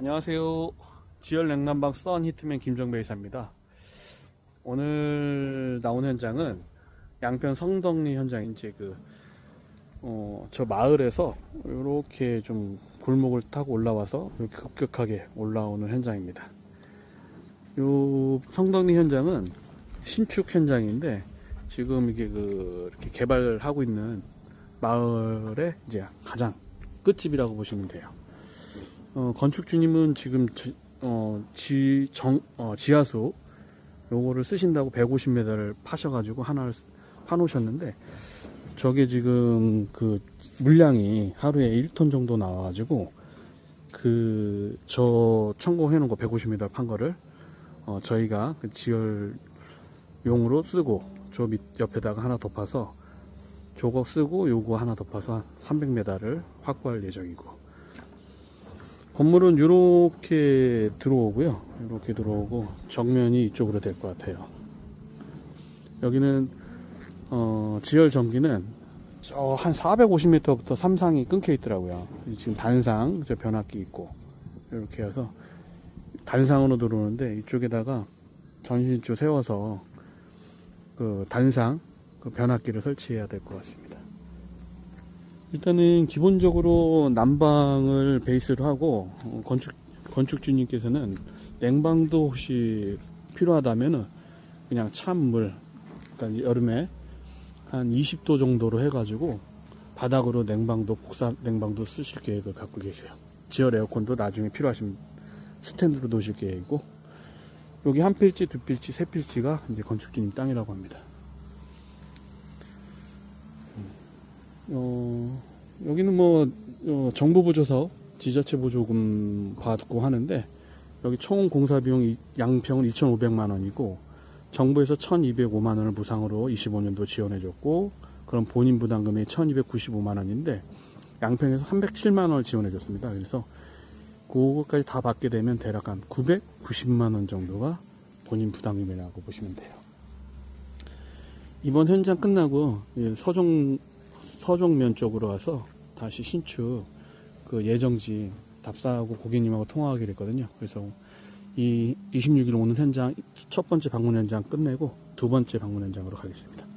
안녕하세요. 지열 냉난방 썬 히트맨 김정배 이사입니다. 오늘 나온 현장은 양평 성덕리 현장 이제 그, 어, 저 마을에서 이렇게 좀 골목을 타고 올라와서 급격하게 올라오는 현장입니다. 요 성덕리 현장은 신축 현장인데 지금 이게 그 이렇게 개발하고 있는 마을의 이제 가장 끝집이라고 보시면 돼요. 어, 건축주님은 지금 지, 어, 지, 정, 어, 지하수 요거를 쓰신다고 150m를 파셔가지고 하나를 파놓으셨는데 저게 지금 그 물량이 하루에 1톤 정도 나와가지고 그저 천공해 놓은 거 150m 판 거를 어, 저희가 그 지열용으로 쓰고 저 밑 옆에다가 하나 덮어서 저거 쓰고 요거 하나 덮어서 300m를 확보할 예정이고 건물은 이렇게 들어오고요. 이렇게 들어오고 정면이 이쪽으로 될 것 같아요. 여기는 어, 지열 전기는 저 한 450m부터 삼상이 끊겨 있더라고요. 지금 단상 저 변압기 있고 이렇게 해서 단상으로 들어오는데 이쪽에다가 전신줄 세워서 그 단상 그 변압기를 설치해야 될 것 같습니다. 일단은 기본적으로 난방을 베이스로 하고 어, 건축 건축주님께서는 냉방도 혹시 필요하다면은 그냥 찬물 그러니까 여름에 한 20도 정도로 해가지고 바닥으로 냉방도 복사 냉방도 쓰실 계획을 갖고 계세요. 지열 에어컨도 나중에 필요하신 스탠드로 놓으실 계획이고 여기 한 필지, 두 필지, 세 필지가 이제 건축주님 땅이라고 합니다. 어, 여기는 뭐, 어, 정부 보조서, 지자체 보조금 받고 하는데, 여기 총 공사 비용 이- 양평은 2,500만 원이고, 정부에서 1,205만 원을 무상으로 25년도 지원해 줬고, 그럼 본인 부담금이 1,295만 원인데, 양평에서 307만 원을 지원해 줬습니다. 그래서, 그거까지 다 받게 되면 대략 한 990만 원 정도가 본인 부담금이라고 보시면 돼요. 이번 현장 끝나고, 예, 서종 서종면 쪽으로 와서 다시 신축 그 예정지 답사하고 고객님하고 통화하기로 했거든요. 그래서 이 26일 오는 현장 첫 번째 방문 현장 끝내고 두 번째 방문 현장으로 가겠습니다.